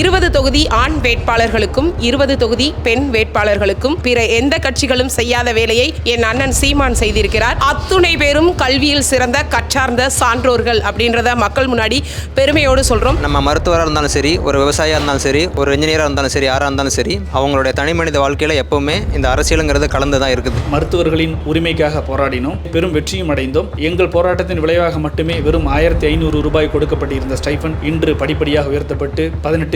இருபது தொகுதி ஆண் வேட்பாளர்களுக்கும் இருபது தொகுதி பெண் வேட்பாளர்களுக்கும் பிற எந்த கட்சிகளும் செய்யாத வேலையை என் அண்ணன் சீமான் செய்திருக்கிறார். அத்துணை பேரும் கல்வியில் சிறந்த கற்றார்ந்த சான்றோர்கள் அப்படின்றத மக்கள் முன்னாடி பெருமையோடு சொல்றோம். நம்ம மருத்துவராக இருந்தாலும் சரி ஒரு விவசாயியாக இருந்தாலும் சரி ஒரு இன்ஜினியராக இருந்தாலும் சரி யாராக இருந்தாலும் சரி அவங்களுடைய தனி மனித வாழ்க்கையில் எப்போவுமே இந்த அரசியலுங்கிறது கலந்து தான் இருக்குது. மருத்துவர்களின் உரிமைக்காக போராடினோம் பெரும் வெற்றியும் அடைந்தோம். எங்கள் போராட்டத்தின் விளைவாக மட்டுமே வெறும் ஆயிரத்தி ஐநூறு ரூபாய் கொடுக்கப்பட்டிருந்த ஸ்டைஃபன் இன்று படிப்படியாக உயர்த்தப்பட்டு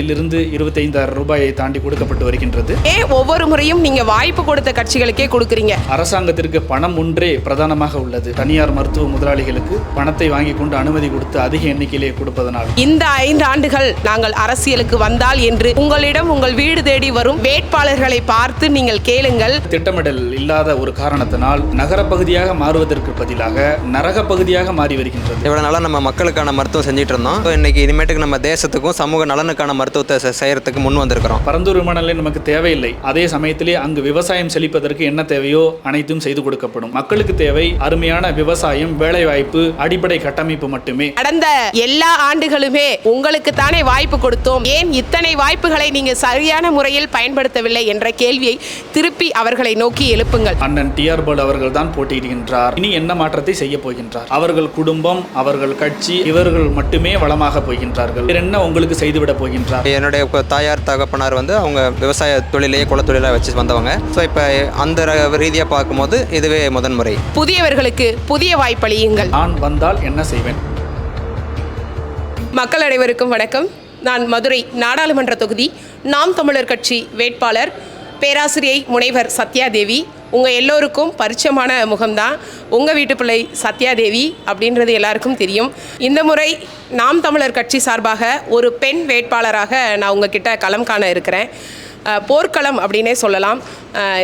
பதினெட்டிலிருந்து இருபத்தைந்தாயிரம் ரூபாயை தாண்டி கொடுக்கப்பட்டு வருகின்றது. ஏன் ஒவ்வொரு முறையும் நீங்க வாய்ப்பு கொடுத்த கட்சிகளுக்கே கொடுக்குறீங்க. அரசாங்கத்திற்கு பணம் ஒன்றே பிரதானமாக உள்ளது. தனியார் மருத்துவ முதலாளிகளுக்கு பணத்தை வாங்கி கொண்டு அனுமதி கொடுத்து அதிக எண்ணிக்கையிலே கொடுப்பதனால். இந்த ஐந்து ஆண்டுகள் நாங்கள் அரசியலுக்கு வந்தால் என்று உங்களிடம் உங்கள் வீடு தேடி வரும் வேட்பாளர்களை பார்த்து நீங்கள் கேளுங்கள். திட்டமிடல் இல்லாத ஒரு காரணத்தினால் நகரப் பகுதியாக மாறுவதற்கு பதிலாக நரக பகுதியாக மாறி வருகின்றது. இவ்வளோ நாளாக நம்ம மக்களுக்கான மருத்துவம் செஞ்சுட்டு இருந்தோம். இன்னைக்கு இனிமேட்டுக்கு நம்ம தேசத்துக்கும் சமூக நலனுக்கான மருத்துவத்தை செ- செய்யறதுக்கு முன் வந்திருக்கிறோம். பரந்தூர் விமான நிலையம் நமக்கு தேவையில்லை. அதே சமயத்திலே அங்கு விவசாயம் செழிப்பதற்கு என்ன தேவையோ அனைத்தும் செய்து கொடுக்கப்படும். மக்களுக்கு தேவை அருமையான விவசாயம் வேலைவாய்ப்பு அடிப்படை கட்டமைப்பு மட்டுமே. கடந்த எல்லா ஆண்டுகளுமே உங்களுக்கு தானே வாய்ப்பு கொடுத்தோம். ஏன் இத்தனை வாய்ப்புகளை நீங்க சரியான முறையில் பயன்படுத்தவில்லை என்ற கேள்வியை திருப்பி அவர்களை நோக்கி எழுப்புங்கள். அண்ணன் டிஆர் பால் அவர்கள் தான் போட்டியிடுகின்றார். இனி என்ன மாற்றத்தை செய்ய போகின்றார்? அவர்கள் குடும்பம் அவர்கள் கட்சி இவர்கள் மட்டுமே வளமாக போகின்றார்கள். வேற என்ன உங்களுக்கு செய்துவிட போகின்றார்? என்னுடைய தாயார் தகப்பனார் வந்து அவங்க விவசாய தொழிலையே குலத்தொழிலாக வச்சு வந்தவங்க. ஸோ இப்போ அந்த ரீதியாக பார்க்கும்போது இதுவே முதன்முறை. புதியவர்களுக்கு புதிய வாய்ப்பளியுங்கள். நான் வந்தால் என்ன செய்வேன்? மக்கள் அனைவருக்கும் வணக்கம். நான் மதுரை நாடாளுமன்ற தொகுதி நாம் தமிழர் கட்சி வேட்பாளர் பேராசிரியை முனைவர் சத்யாதேவி உங்கள் எல்லோருக்கும் பரிச்சயமான முகம்தான். உங்கள் வீட்டு பிள்ளை சத்யாதேவி அப்படின்றது எல்லாருக்கும் தெரியும். இந்த முறை நாம் தமிழர் கட்சி சார்பாக ஒரு பெண் வேட்பாளராக நான் உங்ககிட்ட களம் காண இருக்கிறேன். போர்க்களம் அப்படின்னே சொல்லலாம்.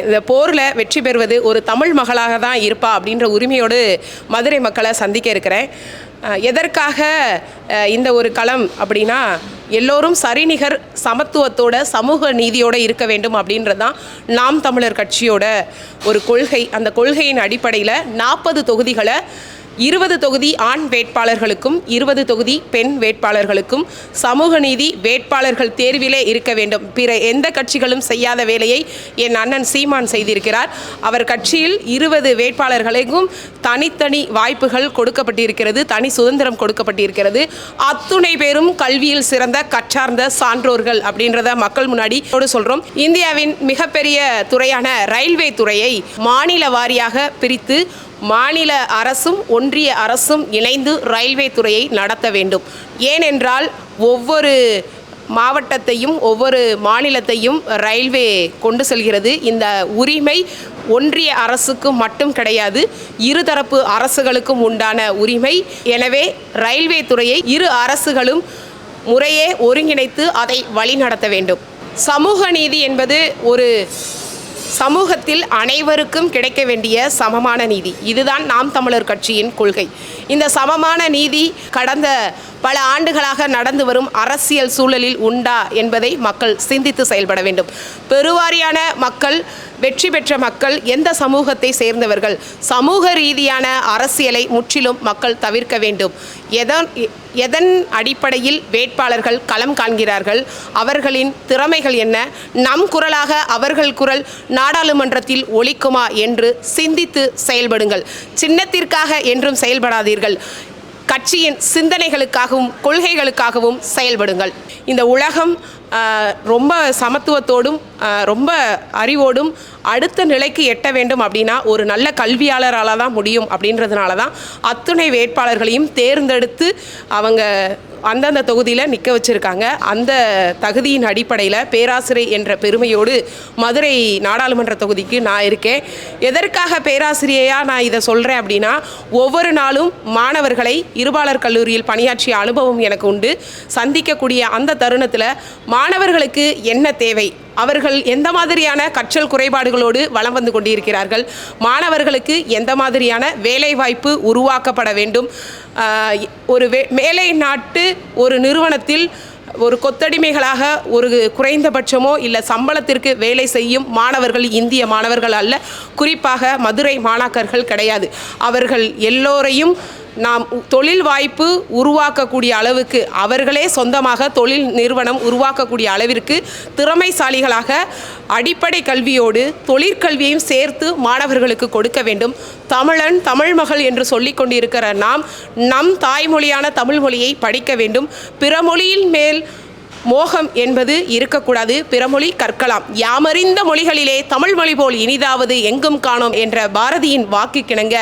இந்த போரில் வெற்றி பெறுவது ஒரு தமிழ் மகளாக தான் இருப்பா அப்படின்ற உரிமையோடு மதுரை மக்களை சந்திக்க இருக்கிறேன். எதற்காக இந்த ஒரு களம் அப்படின்னா எல்லோரும் சரிநிகர் சமத்துவத்தோட சமூக நீதியோட இருக்க வேண்டும் அப்படின்றது தான் நாம் தமிழர் கட்சியோட ஒரு கொள்கை. அந்த கொள்கையின் அடிப்படையில் நாற்பது தொகுதிகளை இருபது தொகுதி ஆண் வேட்பாளர்களுக்கும் இருபது தொகுதி பெண் வேட்பாளர்களுக்கும் சமூக நீதி வேட்பாளர்கள் தேர்விலே இருக்க வேண்டும். பிற எந்த கட்சிகளும் செய்யாத வேலையை என் அண்ணன் சீமான் செய்திருக்கிறார். அவர் கட்சியில் இருபது வேட்பாளர்களுக்கும் தனித்தனி வாய்ப்புகள் கொடுக்கப்பட்டிருக்கிறது தனி சுதந்திரம் கொடுக்கப்பட்டிருக்கிறது. அத்துணை பேரும் கல்வியில் சிறந்த கற்றார்ந்த சான்றோர்கள் அப்படின்றத மக்கள் முன்னாடி சொல்கிறோம் இந்தியாவின் மிகப்பெரிய துறையான ரயில்வே துறையை மாநில வாரியாக பிரித்து மாநில அரசும் ஒன்றிய அரசும் இணைந்து ரயில்வே துறையை நடத்த வேண்டும். ஏனென்றால் ஒவ்வொரு மாவட்டத்தையும் ஒவ்வொரு மாநிலத்தையும் ரயில்வே கொண்டு செல்கிறது. இந்த உரிமை ஒன்றிய அரசுக்கு மட்டும் கிடையாது இருதரப்பு அரசுகளுக்கும் உண்டான உரிமை. எனவே ரயில்வே துறையை இரு அரசுகளும் முறையே ஒருங்கிணைத்து அதை வழிநடத்த வேண்டும். சமூக நீதி என்பது ஒரு சமூகத்தில் அனைவருக்கும் கிடைக்க வேண்டிய சமமான நீதி. இதுதான் நாம் தமிழர் கட்சியின் கொள்கை. இந்த சமமான நீதி கடந்த பல ஆண்டுகளாக நடந்து வரும் அரசியல் சூழலில் உண்டா என்பதை மக்கள் சிந்தித்து செயல்பட வேண்டும். பெருவாரியான மக்கள் வெற்றி பெற்ற மக்கள் எந்த சமூகத்தை சேர்ந்தவர்கள்? சமூக ரீதியான அரசியலை முற்றிலும் மக்கள் தவிர்க்க வேண்டும். எதன் எதன் அடிப்படையில் வேட்பாளர்கள் களம் காண்கிறார்கள்? அவர்களின் திறமைகள் என்ன? நம் குரலாக அவர்கள் குரல் நாடாளுமன்றத்தில் ஒழிக்குமா என்று சிந்தித்து செயல்படுங்கள். சின்னத்திற்காக என்றும் செயல்படாதீர்கள். கட்சியின் சிந்தனைகளுக்காகவும் கொள்கைகளுக்காகவும் செயல்படுங்கள். இந்த உலகம் ரொம்ப சமத்துவத்தோடும் ரொம்ப அறிவோடும் அடுத்த நிலைக்கு எட்ட வேண்டும் அப்படின்னா ஒரு நல்ல கல்வியாளரால் தான் முடியும் அப்படின்றதுனால தான் அத்துணை வேட்பாளர்களையும் தேர்ந்தெடுத்து அவங்க அந்தந்த தொகுதியில் நிற்க வச்சுருக்காங்க. அந்த தகுதியின் அடிப்படையில் பேராசிரியர் என்ற பெருமையோடு மதுரை நாடாளுமன்ற தொகுதிக்கு நான் இருக்கேன். எதற்காக பேராசிரியையாக நான் இதை சொல்கிறேன் அப்படின்னா ஒவ்வொரு நாளும் மாணவர்களை இருபாலர் கல்லூரியில் பணியாற்றிய அனுபவம் எனக்கு உண்டு. சந்திக்கக்கூடிய அந்த தருணத்தில் மாணவர்களுக்கு என்ன தேவை? அவர்கள் எந்த மாதிரியான கற்றல் குறைபாடுகளோடு வலம் வந்து கொண்டிருக்கிறார்கள்? மாணவர்களுக்கு எந்த மாதிரியான வேலைவாய்ப்பு உருவாக்கப்பட வேண்டும்? ஒரு வே மேலை நாட்டு ஒரு நிறுவனத்தில் ஒரு கொத்தடிமைகளாக ஒரு குறைந்தபட்சமோ இல்லை சம்பளத்திற்கு வேலை செய்யும் மாணவர்கள் இந்திய மாணவர்கள் அல்ல குறிப்பாக மதுரை மாணாக்கர்கள் கிடையாது. அவர்கள் எல்லோரையும் நாம் தொழில் வாய்ப்பு உருவாக்கக்கூடிய அளவுக்கு அவர்களே சொந்தமாக தொழில் நிறுவனம் உருவாக்கக்கூடிய அளவிற்கு திறமைசாலிகளாக அடிப்படை கல்வியோடு தொழிற்கல்வியையும் சேர்த்து மாணவர்களுக்கு கொடுக்க வேண்டும். தமிழன் தமிழ் மகள் என்று சொல்லிக் கொண்டிருக்கிற நாம் நம் தாய்மொழியான தமிழ் மொழியை படிக்க வேண்டும். பிற மொழியின் மேல் மோகம் என்பது இருக்கக்கூடாது. பிறமொழி கற்கலாம். யாமறிந்த மொழிகளிலே தமிழ் மொழி போல் இனிதாவது எங்கும் காணோம் என்ற பாரதியின் வாக்கு கிணங்க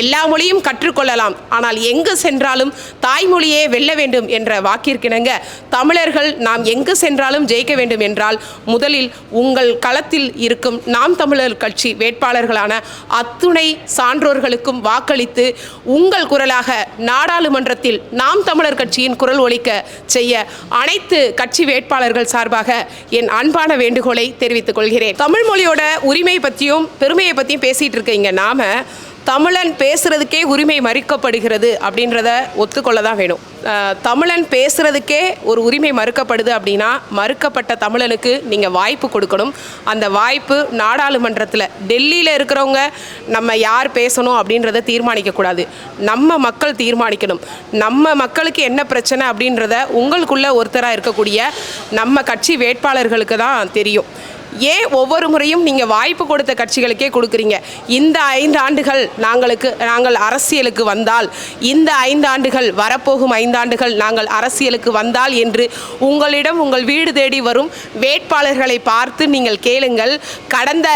எல்லா மொழியும் கற்றுக்கொள்ளலாம். ஆனால் எங்கு சென்றாலும் தாய்மொழியே வெல்ல வேண்டும் என்ற வாக்கிற்கிணங்க தமிழர்கள் நாம் எங்கு சென்றாலும் ஜெயிக்க வேண்டும் என்றால் முதலில் உங்கள் களத்தில் இருக்கும் நாம் தமிழர் கட்சி வேட்பாளர்களான அத்துணை சான்றோர்களுக்கும் வாக்களித்து உங்கள் குரலாக நாடாளுமன்றத்தில் நாம் தமிழர் கட்சியின் குரல் ஒழிக்க செய்ய அனைத்து கட்சி வேட்பாளர்கள் சார்பாக என் அன்பான வேண்டுகோளை தெரிவித்துக் கொள்கிறேன். தமிழ் மொழியோட உரிமை பற்றியும் பெருமையை பற்றியும் பேசிகிட்டு இருக்கீங்க நாம தமிழன் பேசுகிறதுக்கே உரிமை மறுக்கப்படுகிறது அப்படின்றத ஒத்துக்கொள்ள தான் வேணும் தமிழன் பேசுகிறதுக்கே ஒரு உரிமை மறுக்கப்படுது அப்படின்னா மறுக்கப்பட்ட தமிழனுக்கு நீங்கள் வாய்ப்பு கொடுக்கணும். அந்த வாய்ப்பு நாடாளுமன்றத்தில் டெல்லியில் இருக்கிறவங்க நம்ம யார் பேசணும் அப்படின்றத தீர்மானிக்கக்கூடாது நம்ம மக்கள் தீர்மானிக்கணும். நம்ம மக்களுக்கு என்ன பிரச்சனை அப்படின்றத உங்களுக்குள்ள ஒருத்தராக இருக்கக்கூடிய நம்ம கட்சி வேட்பாளர்களுக்கு தான் தெரியும். ஏன் ஒவ்வொரு முறையும் நீங்கள் வாய்ப்பு கொடுத்த கட்சிகளுக்கே கொடுக்குறீங்க? இந்த ஐந்து ஆண்டுகள் நாங்களுக்கு நாங்கள் அரசியலுக்கு வந்தால் இந்த ஐந்து ஆண்டுகள் வரப்போகும் ஐந்தாண்டுகள் நாங்கள் அரசியலுக்கு வந்தால் என்று உங்களிடம் உங்கள் வீடு தேடி வரும் வேட்பாளர்களை பார்த்து நீங்கள் கேளுங்கள். கடந்த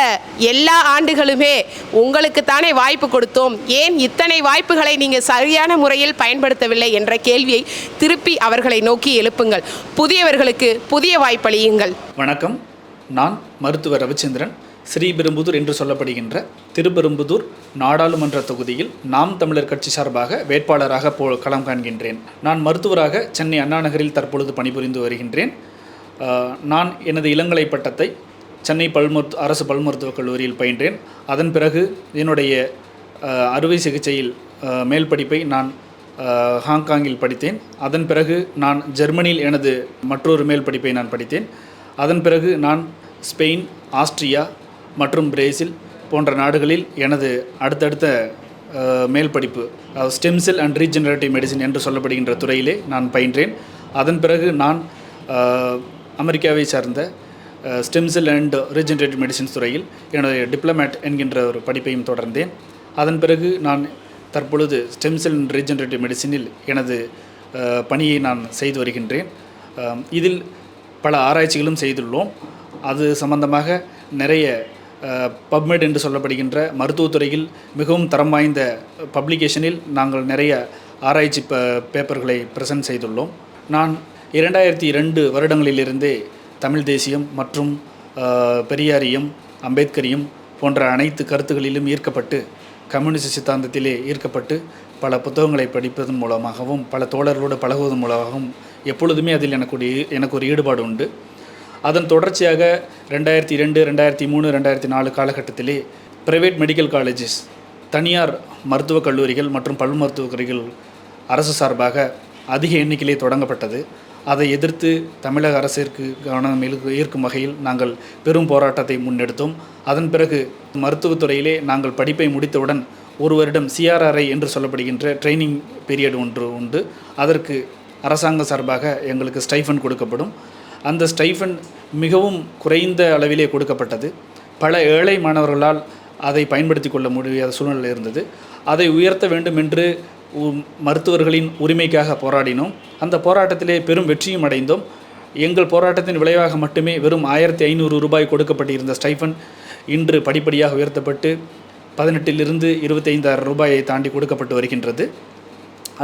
எல்லா ஆண்டுகளுமே உங்களுக்கு தானே வாய்ப்பு கொடுத்தோம். ஏன் இத்தனை வாய்ப்புகளை நீங்கள் சரியான முறையில் பயன்படுத்தவில்லை என்ற கேள்வியை திருப்பி அவர்களை நோக்கி எழுப்புங்கள். புதியவர்களுக்கு புதிய வாய்ப்பளியுங்கள். வணக்கம். நான் மருத்துவர் ரவிச்சந்திரன் ஸ்ரீபெரும்புதூர் என்று சொல்லப்படுகின்ற திருப்பெரும்புதூர் நாடாளுமன்ற தொகுதியில் நாம் தமிழர் கட்சி சார்பாக வேட்பாளராக போ களம் காண்கின்றேன். நான் மருத்துவராக சென்னை அண்ணா நகரில் தற்பொழுது பணிபுரிந்து வருகின்றேன். நான் எனது இளங்கலை பட்டத்தை சென்னை பல்மருத்து அரசு பல்மருத்துவக் கல்லூரியில் பயின்றேன். அதன் பிறகு என்னுடைய அறுவை சிகிச்சையில் மேல் படிப்பை நான் ஹாங்காங்கில் படித்தேன். அதன் பிறகு நான் ஜெர்மனியில் எனது மற்றொரு மேல் படிப்பை நான் படித்தேன். அதன் பிறகு நான் ஸ்பெயின் ஆஸ்ட்ரியா மற்றும் பிரேசில் போன்ற நாடுகளில் எனது அடுத்தடுத்த மேல் படிப்பு stem cell and regenerative medicine என்று சொல்லப்படுகின்ற துறையிலே நான் பயின்றேன். அதன் பிறகு நான் அமெரிக்காவை சார்ந்த stem cell and regenerative medicines துறையில் என்னுடைய டிப்ளமேட் என்கின்ற ஒரு படிப்பையும் தொடர்ந்தேன். அதன் பிறகு நான் தற்பொழுது ஸ்டெம் செல் அண்ட் ரீஜெனரேட்டிவ் மெடிசினில் எனது பணியை நான் செய்து வருகின்றேன். இதில் பல ஆராய்ச்சிகளும் செய்துள்ளோம். அது சம்பந்தமாக நிறைய பப்மெட் என்று சொல்லப்படுகின்ற மருத்துவத்துறையில் மிகவும் தரம் வாய்ந்த பப்ளிகேஷனில் நாங்கள் நிறைய ஆராய்ச்சி ப பேப்பர்களை ப்ரெசென்ட் செய்துள்ளோம். நான் இரண்டாயிரத்தி இரண்டு வருடங்களிலிருந்தே தமிழ் தேசியம் மற்றும் பெரியாரியும் அம்பேத்கரியும் போன்ற அனைத்து கருத்துகளிலும் ஈர்க்கப்பட்டு கம்யூனிஸ்ட் சித்தாந்தத்திலே ஈர்க்கப்பட்டு பல புத்தகங்களை படிப்பதன் மூலமாகவும் பல தோழர்களோடு பழகுவதன் மூலமாகவும் எப்பொழுதுமே அதில் எனக்கு ஒரு எனக்கு ஒரு ஈடுபாடு உண்டு. அதன் தொடர்ச்சியாக ரெண்டாயிரத்தி ரெண்டு ரெண்டாயிரத்தி மூணு ரெண்டாயிரத்தி நாலு காலகட்டத்திலே பிரைவேட் மெடிக்கல் காலேஜஸ் தனியார் மருத்துவக் கல்லூரிகள் மற்றும் பல் மருத்துவக் கல்லூரிகள் அரசு சார்பாக அதிக எண்ணிக்கையிலே தொடங்கப்பட்டது. அதை எதிர்த்து தமிழக அரசிற்கு கவனம் ஈர்க்கும் வகையில் நாங்கள் பெரும் போராட்டத்தை முன்னெடுத்தோம். அதன் பிறகு மருத்துவத்துறையிலே நாங்கள் படிப்பை முடித்தவுடன் ஒரு வருடம் சிஆர்ஆர்ஐ என்று சொல்லப்படுகின்ற ட்ரைனிங் பீரியட் ஒன்று உண்டு. அதற்கு அரசாங்க சார்பாக எங்களுக்கு ஸ்டைஃபன் கொடுக்கப்படும். அந்த ஸ்டைஃபன் மிகவும் குறைந்த அளவிலே கொடுக்கப்பட்டது. பல ஏழை மாணவர்களால் அதை பயன்படுத்தி கொள்ள முடியாத சூழ்நிலை இருந்தது. அதை உயர்த்த வேண்டும் என்று மருத்துவர்களின் உரிமைக்காக போராடினோம். அந்த போராட்டத்திலே பெரும் வெற்றியும் அடைந்தோம். எங்கள் போராட்டத்தின் விளைவாக மட்டுமே வெறும் ஆயிரத்தி ஐநூறு ரூபாய் கொடுக்கப்பட்டிருந்த ஸ்டைஃபன் இன்று படிப்படியாக உயர்த்தப்பட்டு பதினெட்டிலிருந்து இருபத்தைந்தாயிரம் ரூபாயை தாண்டி கொடுக்கப்பட்டு வருகின்றது.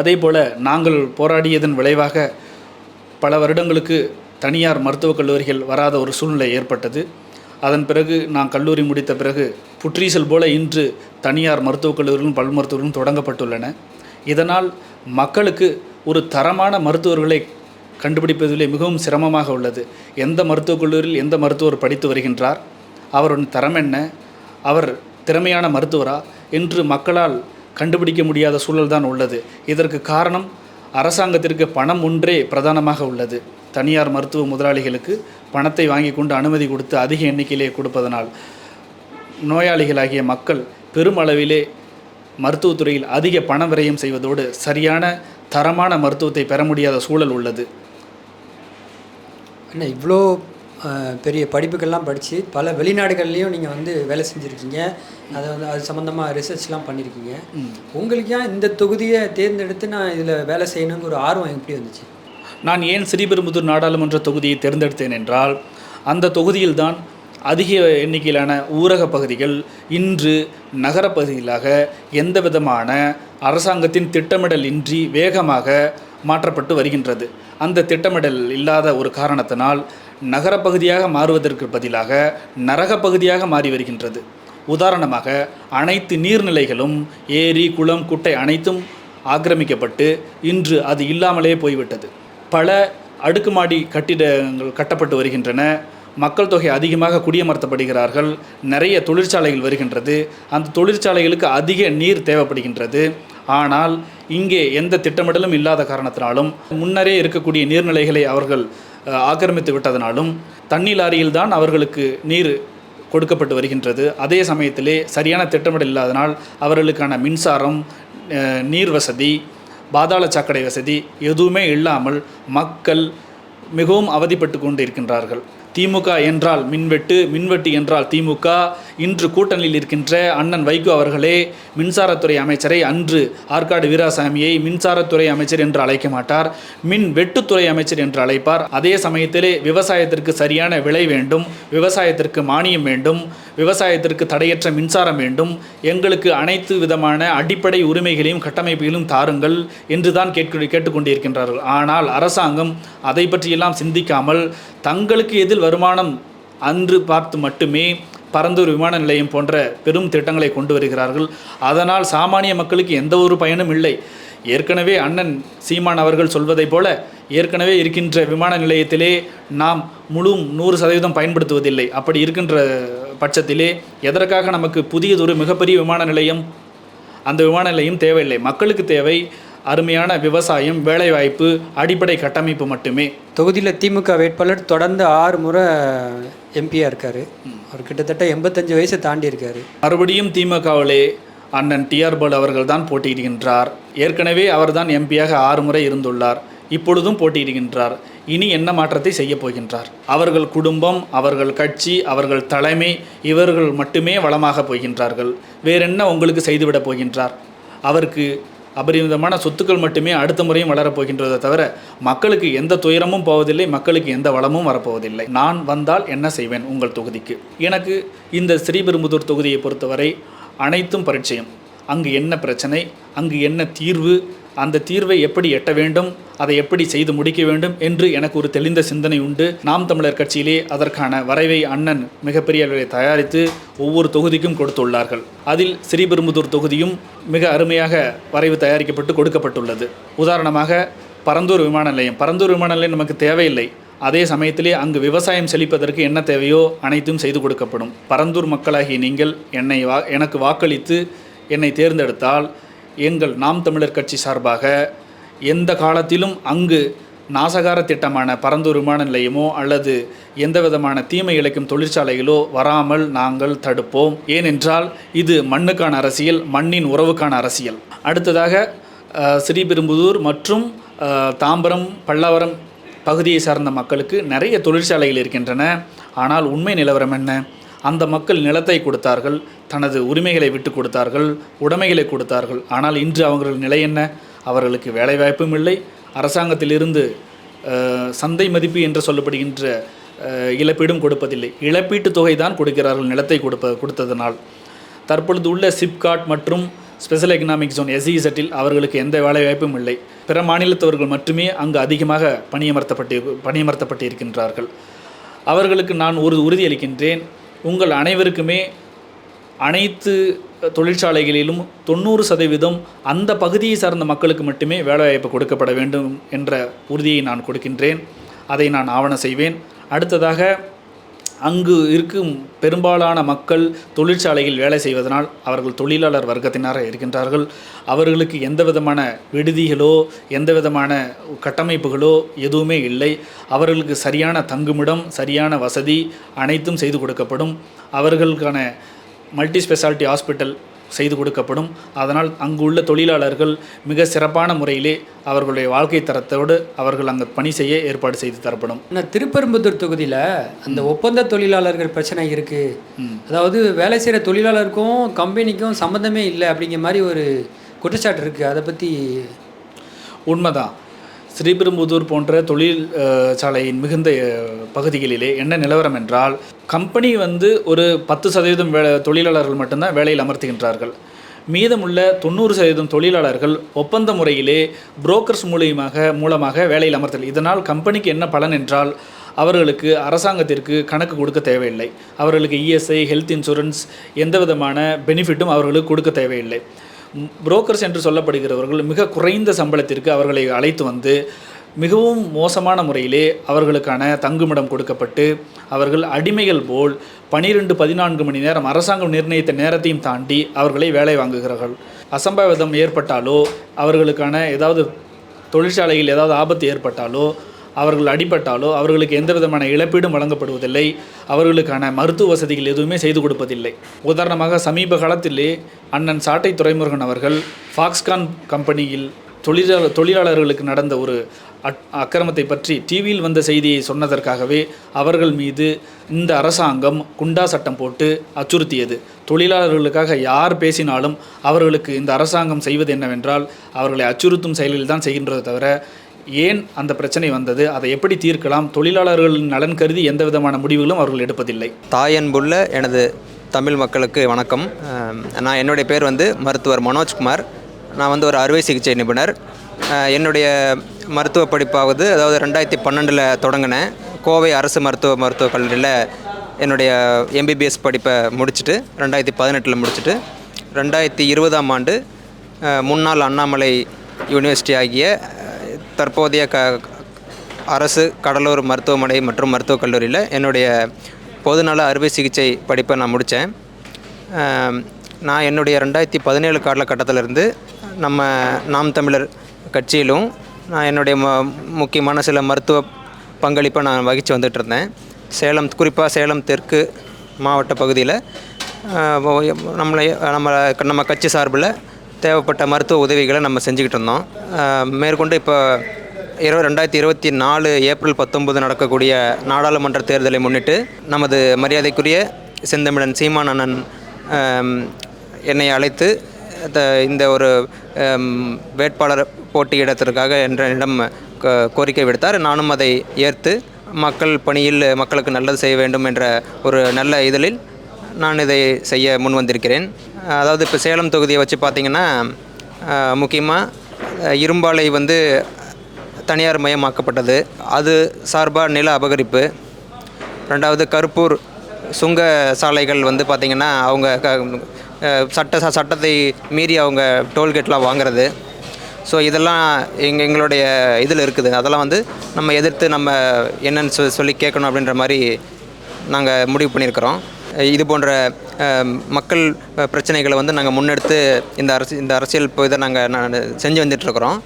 அதேபோல் நாங்கள் போராடியதன் விளைவாக பல வருடங்களுக்கு தனியார் மருத்துவக் கல்லூரிகள் வராத ஒரு சூழ்நிலை ஏற்பட்டது. அதன் பிறகு நான் கல்லூரி முடித்த பிறகு புற்றீசல் போல இன்று தனியார் மருத்துவக் கல்லூரிகளும் பல் மருத்துவர்களும் தொடங்கப்பட்டுள்ளன. இதனால் மக்களுக்கு ஒரு தரமான மருத்துவர்களை கண்டுபிடிப்பதிலே மிகவும் சிரமமாக உள்ளது. எந்த மருத்துவக் கல்லூரியில் எந்த மருத்துவர் படித்து வருகின்றார்? அவருடைய தரம் என்ன? அவர் திறமையான மருத்துவரா? என்று மக்களால் கண்டுபிடிக்க முடியாத சூழல் தான் உள்ளது. இதற்கு காரணம் அரசாங்கத்திற்கு பணம் ஒன்றே பிரதானமாக உள்ளது. தனியார் மருத்துவ முதலாளிகளுக்கு பணத்தை வாங்கி கொண்டு அனுமதி கொடுத்து அதிக எண்ணிக்கையிலே கொடுப்பதனால் நோயாளிகளாகிய மக்கள் பெருமளவிலே மருத்துவத்துறையில் அதிக பண விரயம் செய்வதோடு சரியான தரமான மருத்துவத்தை பெற முடியாத சூழல் உள்ளது. அண்ணா இவ்வளோ பெரிய படிப்புகள்லாம் படித்து பல வெளிநாடுகள்லேயும் நீங்கள் வந்து வேலை செஞ்சுருக்கீங்க. அதை வந்து அது சம்மந்தமாக ரிசர்ச்லாம் பண்ணியிருக்கீங்க உங்களுக்கு ஏன் இந்த தொகுதியை தேர்ந்தெடுத்து நான் இதில் வேலை செய்யணுங்கிற ஒரு ஆர்வம் எப்படி வந்துச்சு? நான் ஏன் ஸ்ரீபெரும்புதூர் நாடாளுமன்ற தொகுதியை தேர்ந்தெடுத்தேன் என்றால் அந்த தொகுதியில்தான் அதிக எண்ணிக்கையிலான ஊரக பகுதிகள் இன்று நகரப் பகுதிகளாக எந்த விதமான அரசாங்கத்தின் திட்டமிடல் இன்றி வேகமாக மாற்றப்பட்டு வருகின்றது. அந்த திட்டமிடல் இல்லாத ஒரு காரணத்தினால் நகரப்பகுதியாக மாறுவதற்கு பதிலாக நரகப்பகுதியாக மாறி வருகின்றது. உதாரணமாக அனைத்து நீர்நிலைகளும் ஏரி குளம் குட்டை அனைத்தும் ஆக்கிரமிக்கப்பட்டு இன்று அது இல்லாமலே போய்விட்டது. பல அடுக்குமாடி கட்டிடங்கள் கட்டப்பட்டு வருகின்றன. மக்கள் தொகை அதிகமாக குடியமர்த்தப்படுகிறார்கள். நிறைய தொழிற்சாலைகள் வருகின்றது. அந்த தொழிற்சாலைகளுக்கு அதிக நீர் தேவைப்படுகின்றது. ஆனால் இங்கே எந்த திட்டமிடலும் இல்லாத காரணத்தினாலும் முன்னரே இருக்கக்கூடிய நீர்நிலைகளை அவர்கள் ஆக்கிரமித்து விட்டதனாலும் தண்ணி லாரியில்தான் அவர்களுக்கு நீர் கொடுக்கப்பட்டு வருகின்றது. அதே சமயத்திலே சரியான திட்டமிடல் இல்லாதனால் அவர்களுக்கான மின்சாரம் நீர் வசதி பாதாள சாக்கடை வசதி எதுவுமே இல்லாமல் மக்கள் மிகவும் அவதிப்பட்டு கொண்டு இருக்கின்றார்கள் திமுக என்றால் மின்வெட்டு மின்வெட்டு என்றால் திமுக இன்று கூட்டணியில் இருக்கின்ற அண்ணன் வைகோ அவர்களே மின்சாரத்துறை அமைச்சரை அன்று ஆற்காடு வீராசாமியை மின்சாரத்துறை அமைச்சர் என்று அழைக்க மாட்டார் மின் வெட்டுத்துறை அமைச்சர் என்று அழைப்பார். அதே சமயத்திலே விவசாயத்திற்கு சரியான விலை வேண்டும் விவசாயத்திற்கு மானியம் வேண்டும் விவசாயத்திற்கு தடையற்ற மின்சாரம் வேண்டும் எங்களுக்கு அனைத்து விதமான அடிப்படை உரிமைகளையும் கட்டமைப்புகளையும் தாருங்கள் என்று தான் கேட்க கேட்டுக்கொண்டிருக்கின்றார்கள். ஆனால் அரசாங்கம் அதை பற்றியெல்லாம் சிந்திக்காமல் தங்களுக்கு எதில் வருமானம் அன்று பார்த்து மட்டுமே பரந்தூர் விமான நிலையம் போன்ற பெரும் திட்டங்களை கொண்டு வருகிறார்கள். அதனால் சாமானிய மக்களுக்கு எந்த ஒரு பயனும் இல்லை. ஏற்கனவே அண்ணன் சீமான் அவர்கள் சொல்வதைப் போல ஏற்கனவே இருக்கின்ற விமான நிலையத்திலே நாம் முழு நூறு சதவீதம் பயன்படுத்துவதில்லை. அப்படி இருக்கின்ற பட்சத்திலே எதற்காக நமக்கு புதியதொரு மிகப்பெரிய விமான நிலையம் அந்த விமான நிலையம் தேவையில்லை. மக்களுக்கு தேவை அருமையான விவசாயம் வேலைவாய்ப்பு அடிப்படை கட்டமைப்பு மட்டுமே. தொகுதியில் திமுக வேட்பாளர் தொடர்ந்து ஆறு முறை எம்பியாக இருக்கார். அவர் கிட்டத்தட்ட எண்பத்தஞ்சு வயசை தாண்டி இருக்காரு. மறுபடியும் திமுகவிலே அண்ணன் டிஆர் பாலு அவர்கள் தான் போட்டியிடுகின்றார். ஏற்கனவே அவர்தான் எம்பியாக ஆறு முறை இருந்துள்ளார். இப்பொழுதும் போட்டியிடுகின்றார். இனி என்ன மாற்றத்தை செய்ய போகின்றார்? அவர்கள் குடும்பம் அவர்கள் கட்சி அவர்கள் தலைமை இவர்கள் மட்டுமே வளமாக போகின்றார்கள். வேறென்ன உங்களுக்கு செய்துவிட போகின்றார்? அவருக்கு அபரிமிதமான சொத்துக்கள் மட்டுமே அடுத்த முறையும் வளரப் போகின்றதை தவிர மக்களுக்கு எந்த துயரமும் போவதில்லை மக்களுக்கு எந்த வளமும் வரப்போவதில்லை. நான் வந்தால் என்ன செய்வேன் உங்கள் தொகுதிக்கு? எனக்கு இந்த ஸ்ரீபெரும்புதூர் தொகுதியை பொறுத்தவரை அனைத்தும் பரிச்சயம். அங்கு என்ன பிரச்சனை? அங்கு என்ன தீர்வு? அந்த தீர்வை எப்படி எட்ட வேண்டும் அதை எப்படி செய்து முடிக்க வேண்டும் என்று எனக்கு ஒரு தெளிந்த சிந்தனை உண்டு. நாம் தமிழர் கட்சியிலே அதற்கான வரைவை அண்ணன் மிகப்பெரிய அளவில் தயாரித்து ஒவ்வொரு தொகுதிக்கும் கொடுத்துள்ளார்கள். அதில் ஸ்ரீபெரும்புதூர் தொகுதியும் மிக அருமையாக வரைவு தயாரிக்கப்பட்டு கொடுக்கப்பட்டுள்ளது. உதாரணமாக பரந்தூர் விமான நிலையம். பரந்தூர் விமான நிலையம் நமக்கு தேவையில்லை. அதே சமயத்திலே அங்கு விவசாயம் செழிப்பதற்கு என்ன தேவையோ அனைத்தும் செய்து கொடுக்கப்படும். பரந்தூர் மக்களாகிய நீங்கள் என்னை வா எனக்கு வாக்களித்து என்னை தேர்ந்தெடுத்தால் எங்கள் நாம் தமிழர் கட்சி சார்பாக எந்த காலத்திலும் அங்கு நாசகார திட்டமான பரந்தூர் விமான நிலையமோ அல்லது எந்த விதமான தீமை இழைக்கும் தொழிற்சாலைகளோ வராமல் நாங்கள் தடுப்போம். ஏனென்றால் இது மண்ணுக்கான அரசியல் மண்ணின் உறவுக்கான அரசியல். அடுத்ததாக ஸ்ரீபெரும்புதூர் மற்றும் தாம்பரம் பல்லாவரம் பகுதியை சார்ந்த மக்களுக்கு நிறைய தொழிற்சாலைகள் இருக்கின்றன. ஆனால் உண்மை நிலவரம் என்ன? அந்த மக்கள் நிலத்தை கொடுத்தார்கள் தனது உரிமைகளை விட்டு கொடுத்தார்கள் உடைமைகளை கொடுத்தார்கள். ஆனால் இன்று அவர்கள் நிலை என்ன? அவர்களுக்கு வேலைவாய்ப்பும் இல்லை. அரசாங்கத்திலிருந்து சந்தை மதிப்பு என்று சொல்லப்படுகின்ற இழப்பீடும் கொடுப்பதில்லை. இழப்பீட்டுத் தொகை தான் கொடுக்கிறார்கள் நிலத்தை கொடுப்ப கொடுத்ததனால். தற்பொழுது உள்ள சிப்காட் மற்றும் ஸ்பெஷல் எக்கனாமிக் ஜோன் எஸ்இசட்டில் அவர்களுக்கு எந்த வேலைவாய்ப்பும் இல்லை. பிற மாநிலத்தவர்கள் மட்டுமே அங்கு அதிகமாக பணியமர்த்தப்பட்டு பணியமர்த்தப்பட்டு இருக்கின்றார்கள் அவர்களுக்கு நான் ஒரு உறுதியளிக்கின்றேன். உங்கள் அனைவருக்குமே அனைத்து தொழிற்சாலைகளிலும் தொண்ணூறு சதவீதம் அந்த பகுதியை சார்ந்த மக்களுக்கு மட்டுமே வேலைவாய்ப்பு கொடுக்கப்பட வேண்டும் என்ற உறுதியை நான் கொடுக்கின்றேன். அதை நான் ஆவண செய்வேன். அடுத்ததாக அங்கு இருக்கும் பெரும்பாலான மக்கள் தொழிற்சாலையில் வேலை செய்வதனால் அவர்கள் தொழிலாளர் வர்க்கத்தினராக இருக்கின்றார்கள். அவர்களுக்கு எந்த விதமான விடுதிகளோ எந்த விதமான கட்டமைப்புகளோ எதுவுமே இல்லை. அவர்களுக்கு சரியான தங்குமிடம் சரியான வசதி அனைத்தும் செய்து கொடுக்கப்படும். அவர்களுக்கான மல்டி ஸ்பெஷாலிட்டி ஹாஸ்பிட்டல் செய்து கொடுக்கப்படும். அதனால் அங்கு உள்ள தொழிலாளர்கள் மிக சிறப்பான முறையிலே அவர்களுடைய வாழ்க்கை தரத்தோடு அவர்கள் அங்கு பணி செய்ய ஏற்பாடு செய்து தரப்படும். ஆனால் திருப்பெரும்புத்தூர் தொகுதியில் அந்த ஒப்பந்த தொழிலாளர்கள் பிரச்சனை இருக்குது அதாவது வேலை செய்கிற தொழிலாளருக்கும் கம்பெனிக்கும் சம்மந்தமே இல்லை அப்படிங்கிற மாதிரி ஒரு குற்றச்சாட்டு இருக்குது அதை பற்றி உண்மைதான். ஸ்ரீபெரும்புதூர் போன்ற தொழில் சாலையின் மிகுந்த பகுதிகளிலே என்ன நிலவரம் என்றால் கம்பெனி வந்து ஒரு பத்து சதவீதம் வே தொழிலாளர்கள் மட்டும்தான் வேலையில் அமர்த்துகின்றார்கள். மீதமுள்ள தொண்ணூறு சதவீதம் தொழிலாளர்கள் ஒப்பந்த முறையிலே புரோக்கர்ஸ் மூலியமாக மூலமாக வேலையில் அமர்த்தல். இதனால் கம்பெனிக்கு என்ன பலன் என்றால் அவர்களுக்கு அரசாங்கத்திற்கு கணக்கு கொடுக்க தேவையில்லை. அவர்களுக்கு இஎஸ்ஐ ஹெல்த் இன்சூரன்ஸ் எந்த விதமான பெனிஃபிட்டும் அவர்களுக்கு கொடுக்க தேவையில்லை. புரோக்கர்ஸ் என்று சொல்லப்படுகிறவர்கள் மிக குறைந்த சம்பளத்திற்கு அவர்களை அழைத்து வந்து மிகவும் மோசமான முறையிலே அவர்களுக்கான தங்குமிடம் கொடுக்கப்பட்டு அவர்கள் அடிமைகள் போல் பனிரெண்டு பதினான்கு மணி நேரம் அரசாங்கம் நிர்ணயித்த நேரத்தையும் தாண்டி அவர்களை வேலை வாங்குகிறார்கள். அசம்பாவிதம் ஏற்பட்டாலோ அவர்களுக்கான ஏதாவது தொழிற்சாலையில் ஏதாவது ஆபத்து ஏற்பட்டாலோ அவர்கள் அடிபட்டாலோ அவர்களுக்கு எந்த விதமான இழப்பீடும் வழங்கப்படுவதில்லை. அவர்களுக்கான மருத்துவ வசதிகள் எதுவுமே செய்து கொடுப்பதில்லை. உதாரணமாக சமீப காலத்திலே அண்ணன் சாட்டை துறைமுருகன் அவர்கள் ஃபாக்ஸ்கான் கம்பெனியில் தொழிலாளர் தொழிலாளர்களுக்கு நடந்த ஒரு அக்கிரமத்தை பற்றி டிவியில் வந்த செய்தியை சொன்னதற்காகவே அவர்கள் மீது இந்த அரசாங்கம் குண்டா சட்டம் போட்டு அச்சுறுத்தியது. தொழிலாளர்களுக்காக யார் பேசினாலும் அவர்களுக்கு இந்த அரசாங்கம் செய்வது என்னவென்றால் அவர்களை அச்சுறுத்தும் செயலில் தான் செய்கின்றதை தவிர ஏன் அந்த பிரச்சனை வந்தது? அதை எப்படி தீர்க்கலாம்? தொழிலாளர்களின் நலன் கருதி எந்த விதமான முடிவுகளும் அவர்கள் எடுப்பதில்லை. தாயன்புள்ள எனது தமிழ் மக்களுக்கு வணக்கம். நான் என்னுடைய பேர் வந்து மருத்துவர் மனோஜ்குமார் நான் வந்து ஒரு அறுவை சிகிச்சை நிபுணர். என்னுடைய மருத்துவ படிப்பாவது அதாவது ரெண்டாயிரத்தி பன்னெண்டில் தொடங்கினேன். கோவை அரசு மருத்துவ மருத்துவக் கல்லூரியில் என்னுடைய எம்பிபிஎஸ் படிப்பை முடிச்சுட்டு ரெண்டாயிரத்தி பதினெட்டில் முடிச்சுட்டு ரெண்டாயிரத்தி இருபதாம் ஆண்டு முன்னாள் அண்ணாமலை யூனிவர்சிட்டி ஆகிய தற்போதைய க அரசு கடலூர் மருத்துவமனை மற்றும் மருத்துவக் கல்லூரியில் என்னுடைய பொதுநல அறுவை சிகிச்சை படிப்பை நான் முடித்தேன். நான் என்னுடைய ரெண்டாயிரத்தி பதினேழு காலகட்டத்திலிருந்து நம்ம நாம் தமிழர் கட்சியிலும் நான் என்னுடைய ம முக்கியமான சில மருத்துவ பங்களிப்பை நான் வகித்து வந்துட்டு இருந்தேன். சேலம் குறிப்பாக சேலம் தெற்கு மாவட்ட பகுதியில் நம்மளை நம்ம நம்ம கட்சி சார்பில் தேவைப்பட்ட மருத்துவ உதவிகளை நம்ம செஞ்சுக்கிட்டு இருந்தோம். மேற்கொண்டு இப்போ இருபது ரெண்டாயிரத்தி இருபத்தி நாலு ஏப்ரல் பத்தொன்பது நடக்கக்கூடிய நாடாளுமன்ற தேர்தலை முன்னிட்டு நமது மரியாதைக்குரிய செந்தமிழன் சீமான் அண்ணன் என்னை அழைத்து த- இந்த ஒரு வேட்பாளர் போட்டியிடத்திற்காக என்னிடம் க- கோரிக்கை விடுத்தார். நானும் அதை ஏற்று மக்கள் பணியில் மக்களுக்கு நல்லது செய்ய வேண்டும் என்ற ஒரு நல்ல இதழில் நான் இதை செய்ய முன் வந்திருக்கிறேன் அதாவது இப்போ சேலம் தொகுதியை வச்சு பார்த்திங்கன்னா முக்கியமாக இரும்பாலை வந்து தனியார் மயமாக்கப்பட்டது. அது சார்பாக நில அபகரிப்பு. ரெண்டாவது கருப்பூர் சுங்க சாலைகள் வந்து பார்த்திங்கன்னா அவங்க க சட்ட ச- சட்டத்தை மீறி அவங்க டோல்கேட்லாம் வாங்குறது. ஸோ இதெல்லாம் எங்கள் எங்களுடைய இதில் இருக்குது. அதெல்லாம் வந்து நம்ம எதிர்த்து நம்ம என்னன்னு சொல்லி கேட்கணும் அப்படின்ற மாதிரி நாங்கள் முடிவு பண்ணியிருக்கிறோம். இது போன்ற மக்கள் பிரச்சனைகளை வந்து நாங்கள் முன்னெடுத்து இந்த அரசு இந்த அரசியல் இப்போ இதை நாங்கள் நான் செஞ்சு வந்துட்டுருக்குறோம்.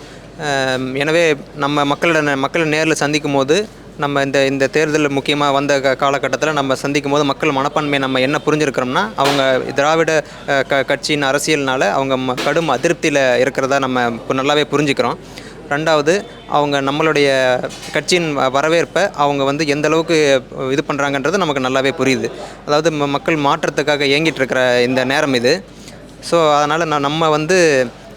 எனவே நம்ம மக்களிட மக்களை நேரில் சந்திக்கும் போது நம்ம இந்த இந்த தேர்தல் முக்கியமாக வந்த க காலகட்டத்தில் நம்ம சந்திக்கும் போது மக்கள் மனப்பான்மை நம்ம என்ன புரிஞ்சுருக்கிறோம்னா அவங்க திராவிட க கட்சியின் அரசியல்னால அவங்க ம- கடும் அதிருப்தியில் இருக்கிறதா நம்ம இப்போ நல்லாவே புரிஞ்சுக்கிறோம். ரெண்டாவது அவங்க நம்மளுடைய கட்சியின் வ- வரவேற்பை அவங்க வந்து எந்த அளவுக்கு இது பண்ணுறாங்கன்றது நமக்கு நல்லாவே புரியுது. அதாவது ம- மக்கள் மாற்றத்துக்காக இயங்கிட்டு இருக்கிற இந்த நேரம் இது. ஸோ அதனால் நான் நம்ம வந்து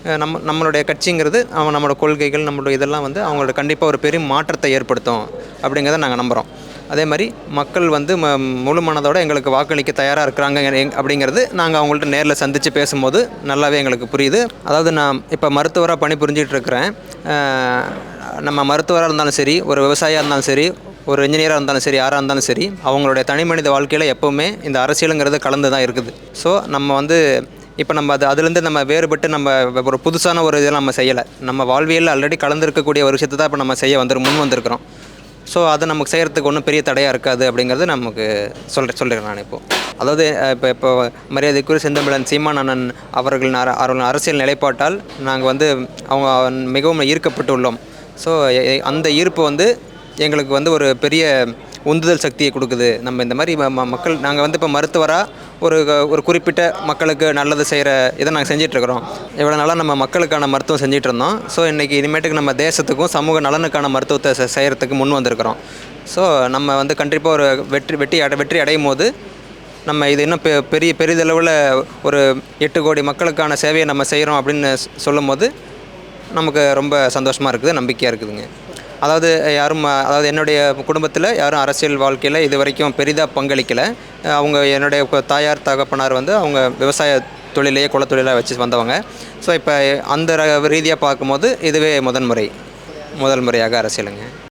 நம்ம நம்மளுடைய கட்சிங்கிறது அவன் நம்மளோட கொள்கைகள் நம்மளோட இதெல்லாம் வந்து அவங்களோட கண்டிப்பாக ஒரு பெரிய மாற்றத்தை ஏற்படுத்தும் அப்படிங்கிறத நாங்கள் நம்புகிறோம் அதே மாதிரி மக்கள் வந்து ம முழு மனதோடு எங்களுக்கு வாக்களிக்க தயாராக இருக்கிறாங்க அப்படிங்கிறது நாங்கள் அவங்கள்ட்ட நேரில் சந்தித்து பேசும்போது நல்லாவே எங்களுக்கு புரியுது. அதாவது நான் இப்போ மருத்துவராக பணிபுரிஞ்சிட்டு இருக்கிறேன் நம்ம மருத்துவராக இருந்தாலும் சரி ஒரு விவசாயியாக இருந்தாலும் சரி ஒரு இன்ஜினியராக இருந்தாலும் சரி யாராக இருந்தாலும் சரி அவங்களுடைய தனி மனித வாழ்க்கையில் எப்போவுமே இந்த அரசியலுங்கிறது கலந்து தான் இருக்குது. ஸோ நம்ம வந்து இப்போ நம்ம அது அதுலேருந்து நம்ம வேறுபட்டு நம்ம ஒரு புதுசான ஒரு இதை நம்ம செய்யலை. நம்ம வாழ்வியலில் ஆல்ரெடி கலந்துருக்கக்கூடிய ஒரு விஷயத்தை தான் இப்போ நம்ம செய்ய வந்து முன் வந்திருக்கிறோம். ஸோ அதை நமக்கு செய்கிறதுக்கு ஒன்றும் பெரிய தடையாக இருக்காது அப்படிங்கிறது நமக்கு சொல்கிறேன் சொல்லிடுறேன் நான் இப்போது அதாவது இப்போ இப்போ மரியாதைக்குரிய செந்தமிழன் சீமான் அண்ணன் அவர்களின் அர அவர்களின் அரசியல் நிலைப்பாட்டால் நாங்கள் வந்து அவங்க மிகவும் ஈர்க்கப்பட்டு உள்ளோம் ஸோ அந்த ஈர்ப்பு வந்து எங்களுக்கு வந்து ஒரு பெரிய உந்துதல் சக்தியை கொடுக்குது. நம்ம இந்த மாதிரி ம- ம- மக்கள் நாங்கள் வந்து இப்போ மருத்துவராக ஒரு ஒரு குறிப்பிட்ட மக்களுக்கு நல்லது செய்கிற இதை நாங்கள் செஞ்சிட்ருக்கிறோம். இவ்வளோ நாளாக நம்ம மக்களுக்கான மருத்துவம் செஞ்சிட்டு இருந்தோம் ஸோ இன்றைக்கி இனிமேட்டுக்கு நம்ம தேசத்துக்கும் சமூக நலனுக்கான மருத்துவத்தை செ- முன் வந்திருக்கிறோம். ஸோ நம்ம வந்து கண்டிப்பாக ஒரு வெற்றி வெற்றி அடை வெற்றி அடையும் போது நம்ம இது இன்னும் பெ பெரிய பெரிதளவில் ஒரு எட்டு கோடி மக்களுக்கான சேவையை நம்ம செய்கிறோம் அப்படின்னு சொல்லும் சொல்லும்போது நமக்கு ரொம்ப சந்தோஷமாக இருக்குது நம்பிக்கையாக இருக்குதுங்க. அதாவது யாரும் அதாவது என்னுடைய குடும்பத்தில் யாரும் அரசியல் வாழ்க்கையில் இது வரைக்கும் பெரிதாக பங்களிக்கலை. அவங்க என்னுடைய தாயார் தகப்பனார் வந்து அவங்க விவசாய தொழிலையே குலத்தொழிலாக வச்சு வந்தவங்க. ஸோ இப்போ அந்த ரீதியாக பார்க்கும்போது இதுவே முதன்முறை முதல் முறையாக அரசியலுங்க.